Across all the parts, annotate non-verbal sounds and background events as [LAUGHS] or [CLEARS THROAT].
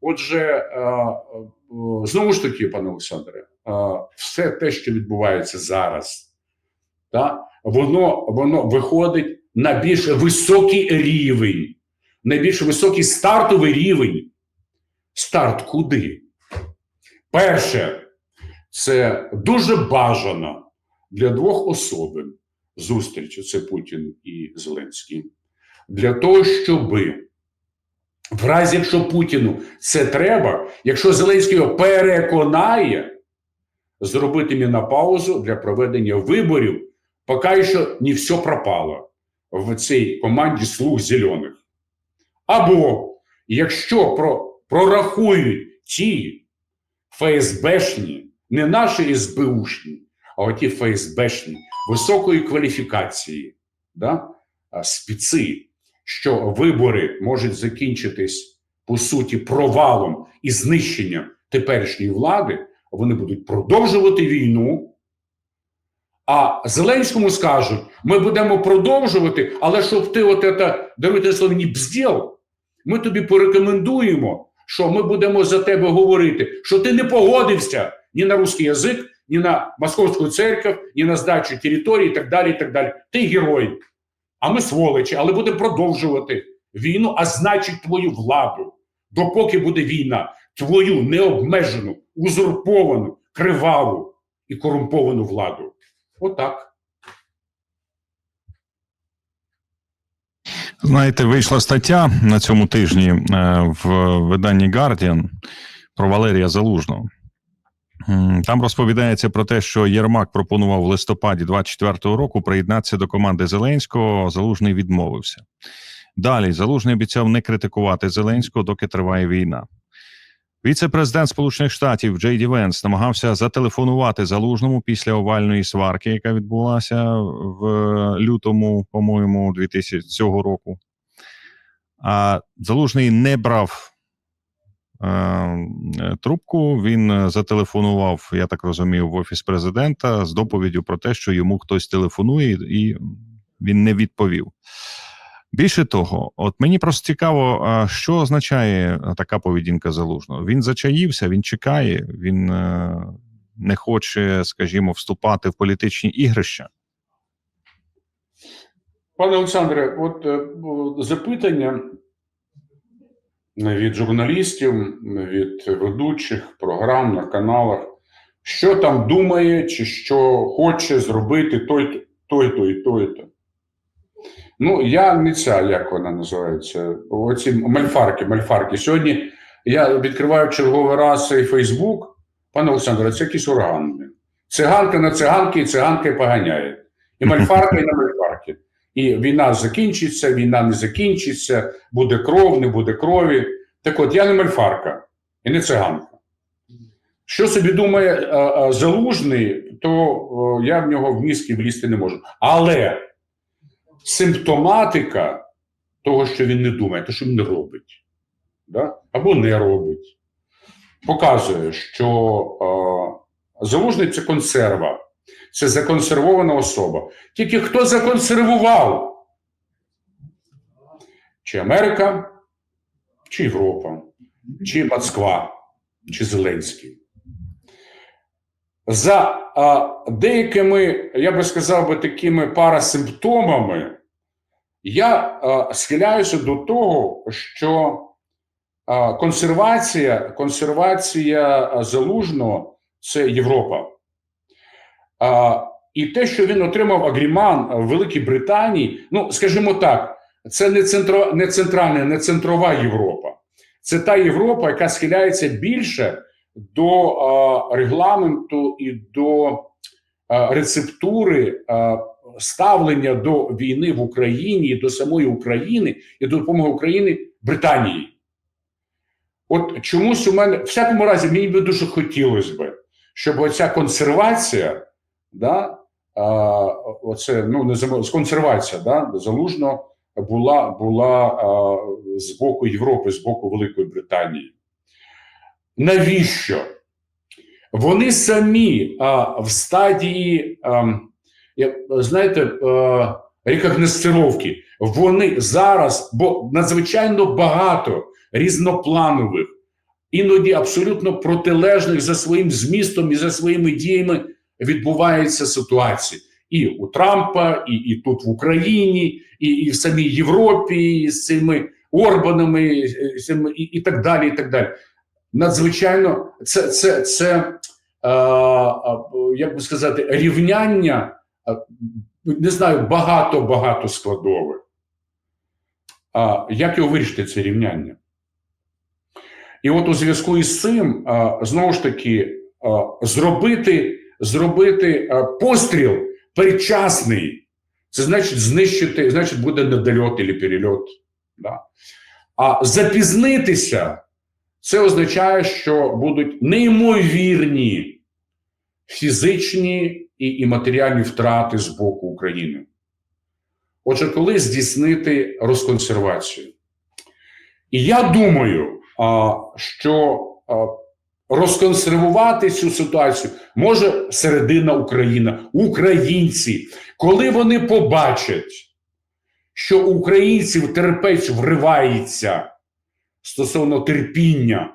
Отже, е, е, знову ж таки, пане Олександре, е, все те, що відбувається зараз, та, воно, воно виходить на більш високий рівень, на більш високий стартовий рівень. Старт куди? Перше, це дуже бажано для двох особин зустрічі це Путін і Зеленський, для того, щоби в разі, якщо Путіну це треба, якщо Зеленський його переконає, зробити мінопаузу для проведення виборів, поки що не все пропало в цій команді слуг зелених. Або якщо про, прорахують ті ФСБшні, не наші СБУшні, а оті ФСБшні високої кваліфікації, да, а, спеці, що вибори можуть закінчитись по суті провалом і знищенням теперішньої влади, вони будуть продовжувати війну. А Зеленському скажуть: ми будемо продовжувати, але щоб ти от це, даруйте слово, не бзділ, ми тобі порекомендуємо, що ми будемо за тебе говорити, що ти не погодився ні на русский язик, ні на московську церкву, ні на здачу території і так далі. і так далі. Ти герой. А ми сволочі, але будемо продовжувати війну, а значить твою владу. Допоки буде війна, твою необмежену, узурповану, криваву і корумповану владу. Отак. Знаєте, вийшла стаття на цьому тижні е, в виданні Guardian про Валерія Залужного. Там розповідається про те, що Єрмак пропонував в листопаді 24-го року приєднатися до команди Зеленського. Залужний відмовився. Далі Залужний обіцяв не критикувати Зеленського, доки триває війна. Віце-президент Сполучених Штатів Джей Ді Венс намагався зателефонувати залужному після овальної сварки, яка відбулася в лютому, по-моєму, 2000 цього року. А залужний не брав е, е, трубку. Він е, зателефонував, я так розумів, в офіс президента з доповіддю про те, що йому хтось телефонує, і він не відповів. Більше того, от мені просто цікаво, що означає така поведінка залужного. Він зачаївся, він чекає, він е, не хоче, скажімо, вступати в політичні ігрища. Пане Олександре, от е, запитання від журналістів, від ведучих програм на каналах, що там думає, чи що хоче зробити той, той, той, той, той. Ну, я не ця, як вона називається, оці мальфарки, мальфарки. Сьогодні я відкриваю черговий раз цей Фейсбук. Пане Олександре, це якийсь ураган. Циганка на циганки і циганки поганяє. І мальфарка, і на мальфарки. І війна закінчиться, війна не закінчиться, буде кров, не буде крові. Так от, я не мальфарка і не циганка. Що собі думає а, а, залужний, то о, я в нього в мізки влізти не можу. Але симптоматика того, що він не думає, те, що він не робить, да? або не робить, показує, що е, залужний це консерва, це законсервована особа. Тільки хто законсервував? Чи Америка, чи Європа, чи Москва, чи Зеленський. За а, деякими, я би сказав би, такими парасимптомами, я а, схиляюся до того, що а, консервація, консервація залужного це Європа. А, і те, що він отримав агріман в Великій Британії, ну, скажімо так, це не, центро, не центральна, не центрова Європа. Це та Європа, яка схиляється більше до е, регламенту і до е, рецептури е, ставлення до війни в Україні, до самої України і до допомоги України Британії. От чомусь у мене, в всякому разі, мені би дуже хотілося би, щоб оця консервація, да, а, оце, ну, не зам- консервація да, залужно була, була з боку Європи, з боку Великої Британії. Навіщо? Вони самі а, в стадії, а, знаєте, а, рекогносцировки, вони зараз, бо надзвичайно багато різнопланових іноді абсолютно протилежних за своїм змістом і за своїми діями відбувається ситуація. І у Трампа, і, і тут в Україні, і, і в самій Європі, і з цими Орбанами, і, і, і так далі. І так далі. Надзвичайно, це, це, це е, е, як би сказати, рівняння, е, не знаю, багато-багато складових. А як його вирішити, це рівняння? І от у зв'язку із цим, знову ж таки, зробити, зробити постріл передчасний, це значить знищити, значить буде недольот або перельот. Да? А запізнитися, це означає, що будуть неймовірні фізичні і, матеріальні втрати з боку України. Отже, коли здійснити розконсервацію? І я думаю, що розконсервувати цю ситуацію. Може середина Україна, українці, коли вони побачать, що українців терпець вривається стосовно терпіння,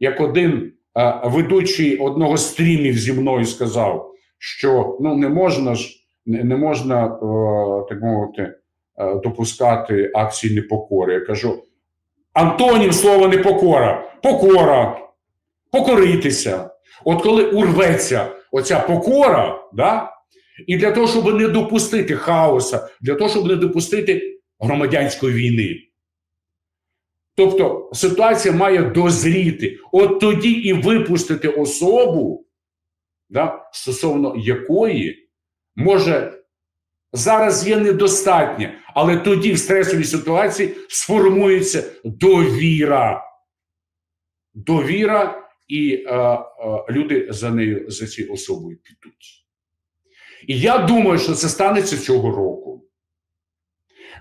як один а, ведучий одного з стрімів зі мною сказав, що ну не можна ж не, можна, е, так мовити, е, допускати акції непокори. Я кажу: Антонім слова непокора, покора, покоритися. От коли урветься оця покора, да, і для того, щоб не допустити хаоса, для того, щоб не допустити громадянської війни. Тобто ситуація має дозріти. От тоді і випустити особу, да, стосовно якої може зараз є недостатньо, але тоді в стресовій ситуації сформується довіра. Довіра, і е, е, люди за нею, за цією особою підуть. І я думаю, що це станеться цього року.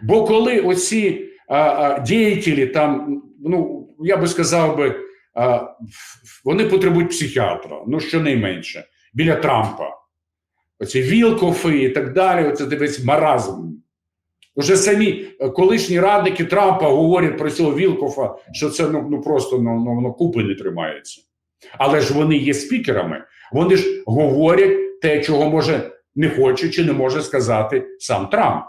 Бо коли оці а, а, діятелі там, ну я би сказав би, а, вони потребують психіатра, ну щонайменше, біля Трампа. Оці Вілкофи і так далі, оце дивись маразм. Уже самі е, колишні радники Трампа говорять про цього Вілкофа, що це ну, ну просто ну, ну, купи не тримається. Але ж вони є спікерами, вони ж говорять те, чого може не хоче чи не може сказати сам Трамп.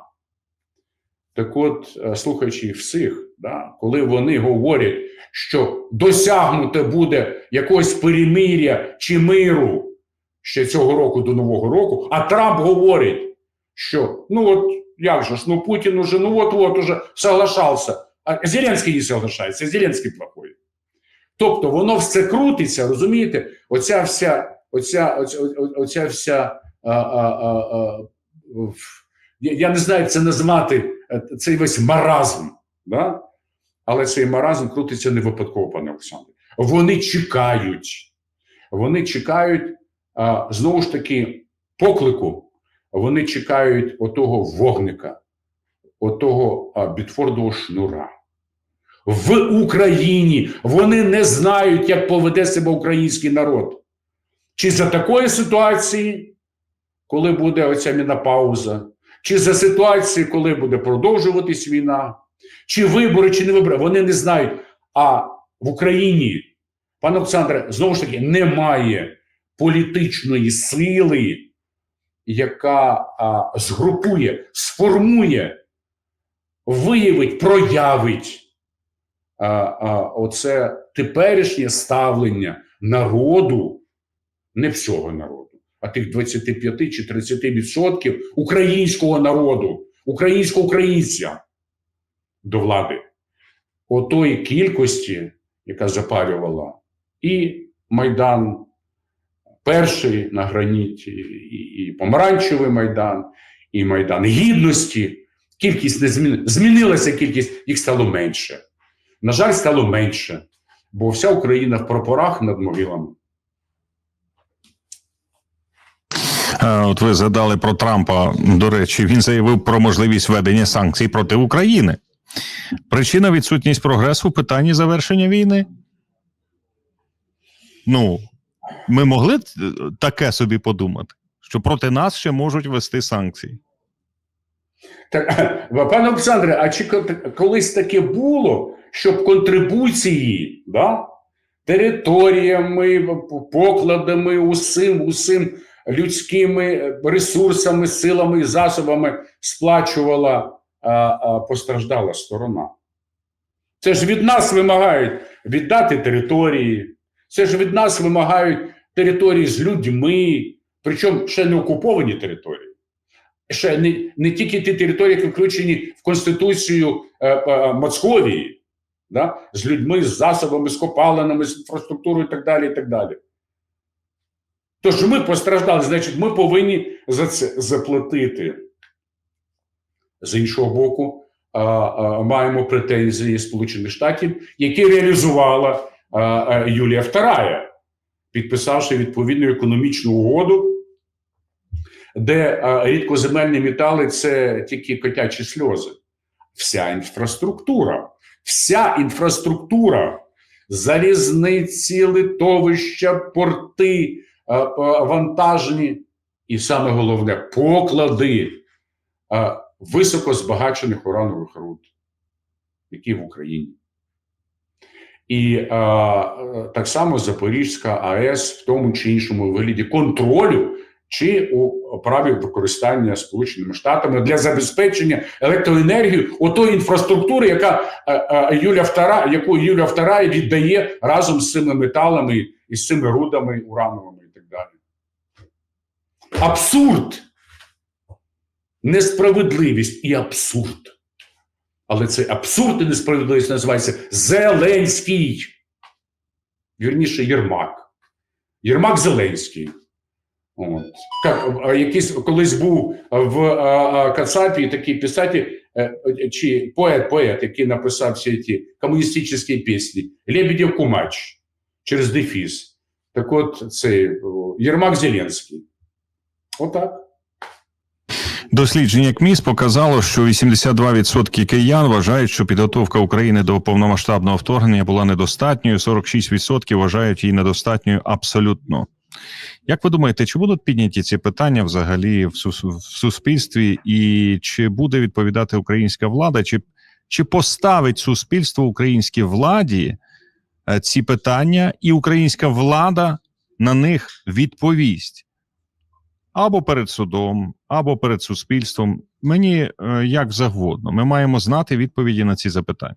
Так от, е, слухаючи їх всіх, да, коли вони говорять, що досягнуте буде якогось перемиря чи миру ще цього року до Нового року, а Трамп говорить, що ну от як же ж, ну Путін уже, ну от от уже соглашався. А Зеленський не соглашається, Зеленський плохой. Тобто воно все крутиться, розумієте? Оця вся, оця, оця, оця вся. А, а, а, я, я не знаю, як це назвати е, цей весь маразм. Да? Але цей маразм крутиться не випадково, пане Олександре. Вони чекають. Вони чекають а, знову ж таки поклику. Вони чекають отого вогника, отого бітфордового шнура. В Україні вони не знають, як поведе себе український народ. Чи за такої ситуації, коли буде оця мінапауза, чи за ситуації, коли буде продовжуватись війна, чи вибори, чи не вибори, вони не знають. А в Україні, пане Олександре, знову ж таки, немає політичної сили, яка а, згрупує, сформує, виявить, проявить оце теперішнє ставлення народу, не всього народу, а тих 25 чи 30 відсотків українського народу, українського українця до влади. Отої кількості, яка запалювала і Майдан перший на граніті, і, і помаранчевий Майдан, і Майдан Гідності. Кількість не змінилася. Змінилася кількість, їх стало менше. На жаль, стало менше, бо вся Україна в прапорах над могилами. Е, От ви згадали про Трампа. До речі, він заявив про можливість введення санкцій проти України. Причина відсутність прогресу в питанні завершення війни. Ну, ми могли е, таке собі подумати, що проти нас ще можуть ввести санкції. Так, пане Олександре, а чи колись таке було, щоб контрибуції да, територіями, покладами, усім, усім людськими ресурсами, силами і засобами сплачувала а, а, постраждала сторона. Це ж від нас вимагають віддати території, це ж від нас вимагають території з людьми, причому ще не окуповані території. Ще не, не тільки ті території, які включені в Конституцію е, е, Московії, да? з людьми, з засобами, з копалинами, з інфраструктурою і так далі. і так далі. Тож ми постраждали, значить, ми повинні за це заплатити. З іншого боку, а, а, маємо претензії Сполучених Штатів, які реалізувала а, а, Юлія II, підписавши відповідну економічну угоду, де а, рідкоземельні метали це тільки котячі сльози. Вся інфраструктура, вся інфраструктура, залізниці, литовища, порти, а, а, вантажні, і саме головне поклади. А, високо збагачених уранових руд, які в Україні. І а, так само Запорізька АЕС в тому чи іншому вигляді контролю чи у праві використання Сполученими Штатами для забезпечення електроенергії отої інфраструктури, яка а, а, Юля II, яку Юля II віддає разом з цими металами і з цими рудами урановими і так далі. Абсурд! несправедливість і абсурд. Але цей абсурд і несправедливість називається Зеленський. Вірніше, Єрмак. Єрмак Зеленський. От. Как, якийсь колись був в а, а, Кацапі такий писатель, е, чи поет-поет, який написав всі ті комуністичні пісні Лебедєв Кумач через Дефіс. Так от, цей о, Єрмак Зеленський. Отак. Дослідження КМІС показало, що 82% киян вважають, що підготовка України до повномасштабного вторгнення була недостатньою. 46% вважають її недостатньою абсолютно. Як ви думаєте, чи будуть підняті ці питання взагалі в, сус- в суспільстві, і чи буде відповідати українська влада, чи, чи поставить суспільство українській владі е, ці питання, і українська влада на них відповість? або перед судом, або перед суспільством. Мені е, як завгодно. Ми маємо знати відповіді на ці запитання.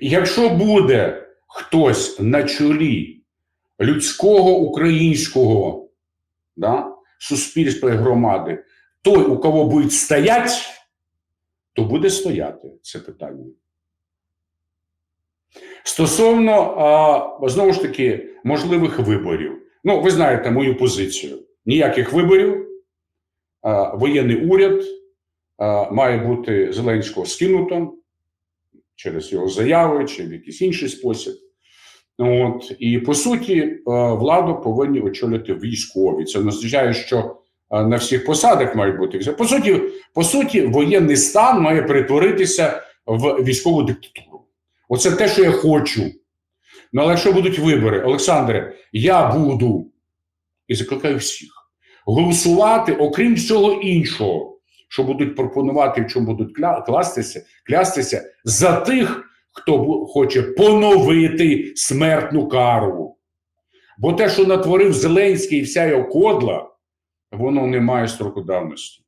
Якщо буде хтось на чолі людського українського да, суспільства і громади, той, у кого буде стоять, то буде стояти це питання. Стосовно а, знову ж таки можливих виборів. Ну, ви знаєте мою позицію. Ніяких виборів, а, воєнний уряд а, має бути Зеленського скинуто через його заяви чи в якийсь інший спосіб. От і по суті, е, владу повинні очолити військові. Це означає, що е, на всіх посадах мають бути. По суті, по суті, воєнний стан має перетворитися в військову диктатуру. Оце те, що я хочу. Ну, але якщо будуть вибори, Олександре, я буду і закликаю всіх голосувати, окрім всього іншого, що будуть пропонувати, в чому будуть кля- кластися, клястися за тих, хто хоче поновити смертну кару. Бо те, що натворив Зеленський і вся його кодла, воно не має строку давності.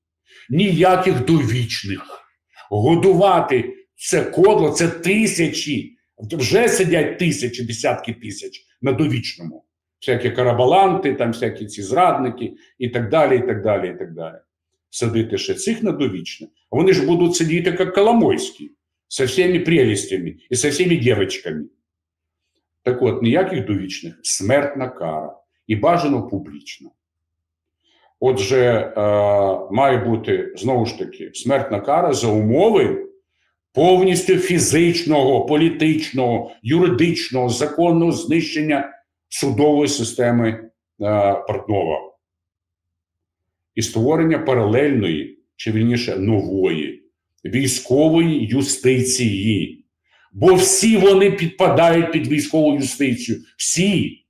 Ніяких довічних. Годувати це кодло, це тисячі. Вже сидять тисячі, десятки тисяч на довічному. Всякі карабаланти, там всякі ці зрадники і так далі, і так далі, і так далі. Садити ще цих на довічне. Вони ж будуть сидіти, як Коломойські со всеми прелестями і со всеми девочками. Так от, ніяких довічних, смертна кара і бажано публічно. Отже, е, має бути знову ж таки смертна кара за умови повністю фізичного, політичного, юридичного, законного знищення судової системи е, Портнова і створення паралельної, чи вірніше нової військової юстиції. Бо всі вони підпадають під військову юстицію. Всі.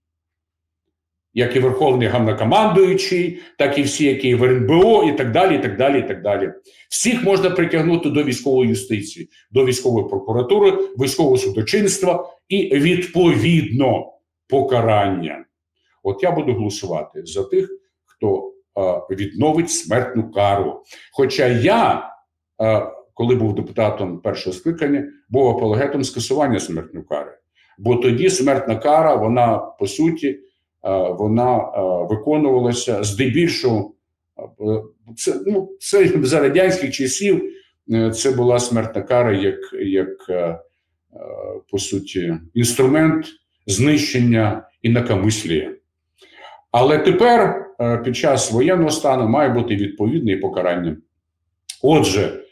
як і Верховний Головнокомандуючий, так і всі, які в РНБО, і так далі. і так далі, і так далі. Всіх можна притягнути до військової юстиції, до військової прокуратури, військового судочинства і відповідно покарання. От я буду голосувати за тих, хто е, відновить смертну кару. Хоча я, е, коли був депутатом першого скликання, був апологетом скасування смертної кари. Бо тоді смертна кара, вона по суті, е, вона е, виконувалася здебільшого. е, Це, ну, це [LAUGHS] за радянських часів це була смертна кара як, як по суті, інструмент знищення інакомислія. Але тепер, під час воєнного стану, має бути відповідне покарання. Отже,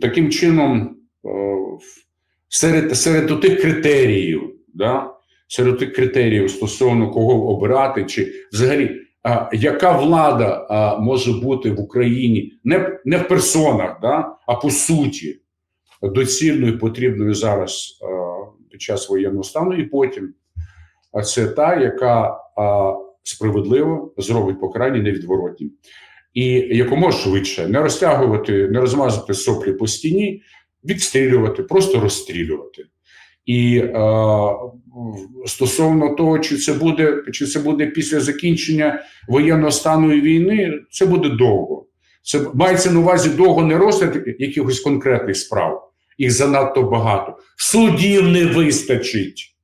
таким чином, е, серед, серед тих критеріїв, да, серед тих критеріїв стосовно кого обирати, чи взагалі, а, яка влада а, може бути в Україні не, не в персонах, да, а по суті, доцільною, потрібною зараз а, під час воєнного стану, і потім. А це та, яка а, справедливо зробить покарання невідворотнім. І якомога швидше не розтягувати, не розмазати соплі по стіні, відстрілювати, просто розстрілювати. І е, стосовно того, чи це буде, чи це буде після закінчення воєнного стану і війни, це буде довго. Це мається на увазі довго не розгляд якихось конкретних справ. Їх занадто багато. Судів не вистачить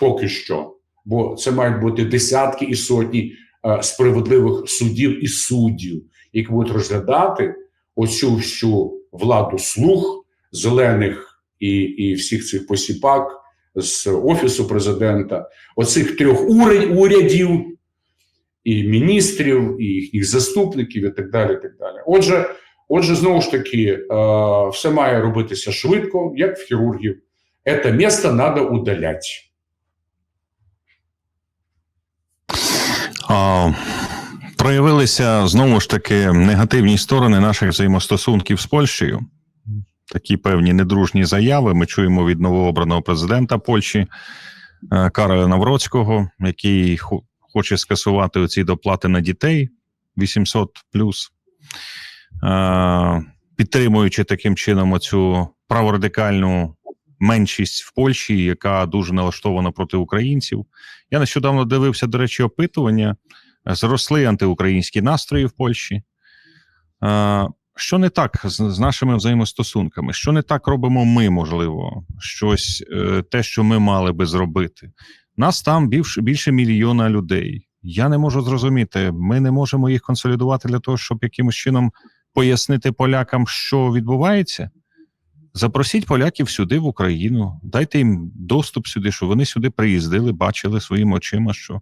поки що. Бо це мають бути десятки і сотні справедливих судів і суддів, які будуть розглядати оцю всю владу слуг, зелених і, і всіх цих посіпак з офісу президента, оцих трьох урядів, і міністрів, і їхніх заступників, і так далі. Так далі. Отже, отже, знову ж таки, е, все має робитися швидко, як в хірургів. Це місце треба удаляти. Проявилися знову ж таки негативні сторони наших взаємостосунків з Польщею. Такі певні недружні заяви. Ми чуємо від новообраного президента Польщі е, Кароля Навроцького, який хоче скасувати оці доплати на дітей 800 плюс, е, підтримуючи таким чином оцю праворадикальну меншість в Польщі, яка дуже налаштована проти українців. Я нещодавно дивився, до речі, опитування. Зросли антиукраїнські настрої в Польщі. Що не так з, нашими взаємостосунками? Що не так робимо ми, можливо, щось е, те, що ми мали би зробити? Нас там більше мільйона людей. Я не можу зрозуміти. Ми не можемо їх консолідувати для того, щоб якимось чином пояснити полякам, що відбувається. Запросіть поляків сюди, в Україну, дайте їм доступ сюди, щоб вони сюди приїздили, бачили своїми очима, що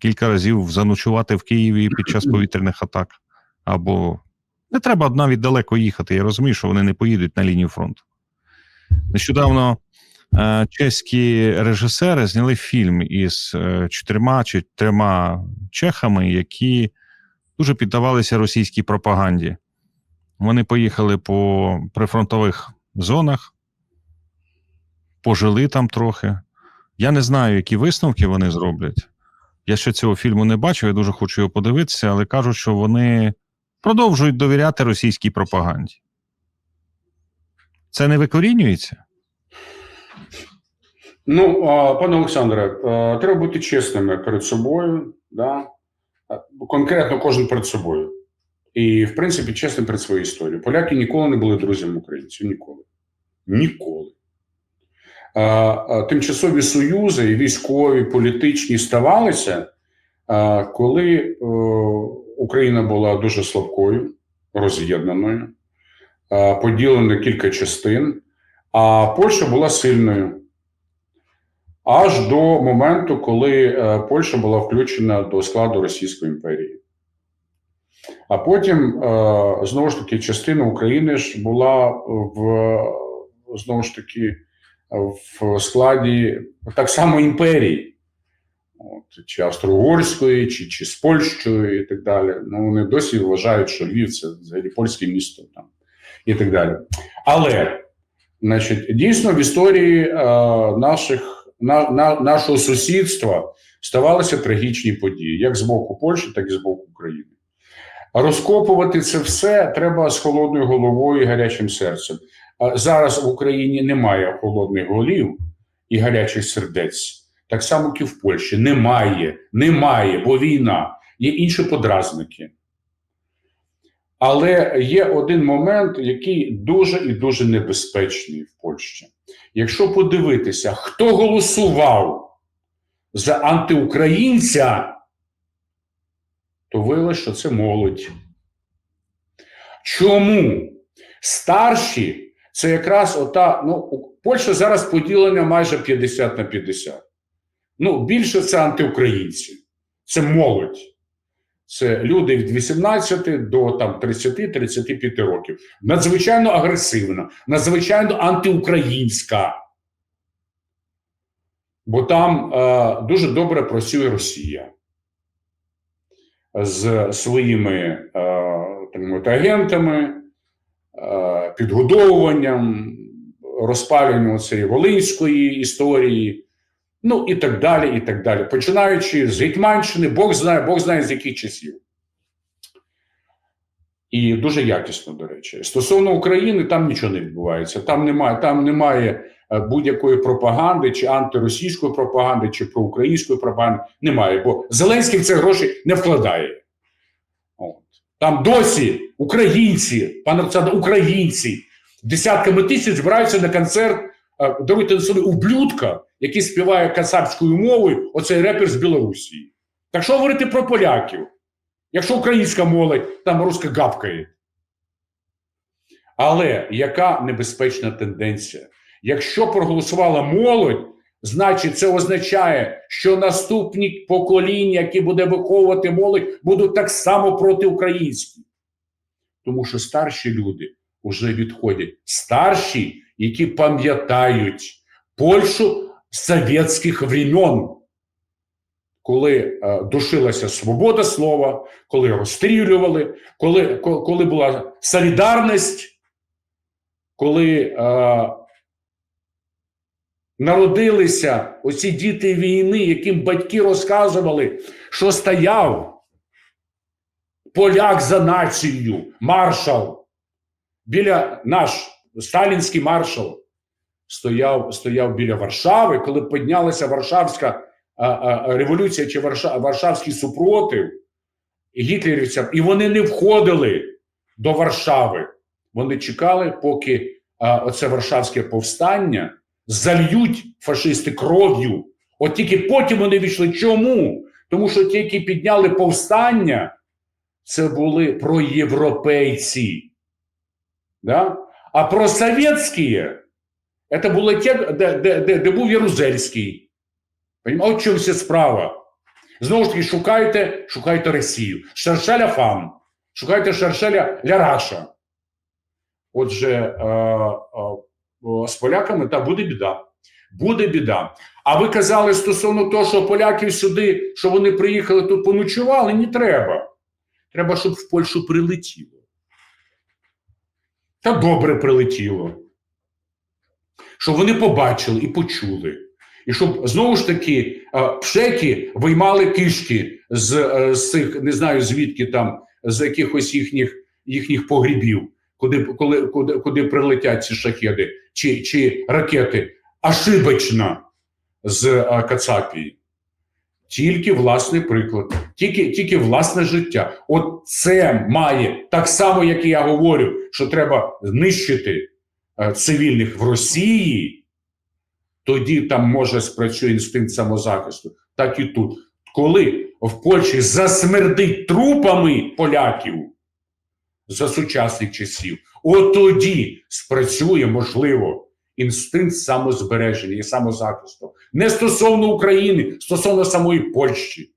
кілька разів заночувати в Києві під час [CLEARS THROAT] повітряних атак. Або не треба навіть далеко їхати. Я розумію, що вони не поїдуть на лінію фронту. Нещодавно е, чеські режисери зняли фільм із е, чотирма чи трьома чехами, які дуже піддавалися російській пропаганді. Вони поїхали по прифронтових зонах, пожили там трохи. Я не знаю, які висновки вони зроблять. Я ще цього фільму не бачив, я дуже хочу його подивитися, але кажуть, що вони продовжують довіряти російській пропаганді. Це не викорінюється? Ну, пане Олександре, е, треба бути чесними перед собою, да? Е, конкретно кожен перед собою. І, в принципі, чесним перед своєю історією. Поляки ніколи не були друзями українців. Ніколи. Ніколи. А, а, Тимчасові союзи, і військові, політичні ставалися, а, коли е, Україна була дуже слабкою, роз'єднаною, а, поділена кілька частин, а Польща була сильною. Аж до моменту, коли е, Польща була включена до складу Російської імперії. А потім, е, знову ж таки, частина України ж була в знову ж таки в складі так само імперії, От, чи Австро-Угорської, чи, чи з Польщею, і так далі. Ну, вони досі вважають, що Львів це взагалі польське місто там, і так далі. Але, значить, дійсно в історії е, наших на, на, нашого сусідства ставалися трагічні події, як з боку Польщі, так і з боку України. Розкопувати це все треба з холодною головою і гарячим серцем. Зараз в Україні немає холодних голів і гарячих сердець. Так само, як і в Польщі. Немає, немає, бо війна, є інші подразники. Але є один момент, який дуже і дуже небезпечний в Польщі. Якщо подивитися, хто голосував за антиукраїнця, то виявилося, що це молодь. Чому? Старші це якраз ота. Ну, Польща зараз поділена майже 50 на 50. Ну, більше це антиукраїнці, це молодь. Це люди від 18 до там 30-35 років. Надзвичайно агресивна, надзвичайно антиукраїнська. Бо там е, дуже добре працює Росія з своїми е, так мовити, агентами, е, підгодовуванням, розпалюванням цієї волинської історії, ну і так далі. і так далі. Починаючи з Гетьманщини, Бог знає, Бог знає з яких часів. І дуже якісно, до речі. Стосовно України, там нічого не відбувається. Там немає, там немає будь-якої пропаганди, чи антиросійської пропаганди, чи проукраїнської пропаганди. Немає, бо Зеленський в це гроші не вкладає. От. Там досі українці, пане Олександр, українці десятками тисяч збираються на концерт. е, Даруйте собі ублюдка, який співає кацапською мовою, оцей репер з Білорусі. Так що говорити про поляків? Якщо українська молодь там руска гавкає. Але яка небезпечна тенденція? Якщо проголосувала молодь, значить це означає, що наступні покоління, які буде виховувати молодь, будуть так само протиукраїнські. Тому що старші люди вже відходять. Старші, які пам'ятають Польщу совєтських времен, коли е, душилася свобода слова, коли розстрілювали, коли, коли була солідарність, коли е, народилися оці діти війни, яким батьки розказували, що стояв поляк за нацією, маршал, біля наш сталінський маршал стояв, стояв біля Варшави, коли піднялася Варшавська а, а, революція чи Варша, Варшавський супротив гітлерівцям, і вони не входили до Варшави. Вони чекали, поки а, оце Варшавське повстання зальють фашисти кров'ю. От тільки потім вони війшли. Чому? Тому що ті, які підняли повстання, це були проєвропейці. Да? А просовєтські це були ті, де, де, де, де був Ярузельський. От чому вся справа. Знову ж таки, шукайте, шукайте Росію. Шершеля фам. Шукайте шершеля ля Раша. Отже, е, е, з поляками та буде біда. Буде біда. А ви казали стосовно того, що поляків сюди, що вони приїхали тут поночували, не треба. Треба, щоб в Польщу прилетіло. Та добре прилетіло. Щоб вони побачили і почули. І щоб знову ж таки е, пшеки виймали кишки з, е, з цих, не знаю звідки там, з якихось їхніх, їхніх погрібів, куди, коли, куди, куди прилетять ці шахеди чи, чи ракети, ошибочно з е, Кацапії. Тільки власний приклад, тільки, тільки власне життя. От це має так само, як і я говорю, що треба знищити е, цивільних в Росії тоді там може спрацює інстинкт самозахисту, так і тут. Коли в Польщі засмердить трупами поляків за сучасних часів, от тоді спрацює, можливо, інстинкт самозбереження і самозахисту. Не стосовно України, стосовно самої Польщі.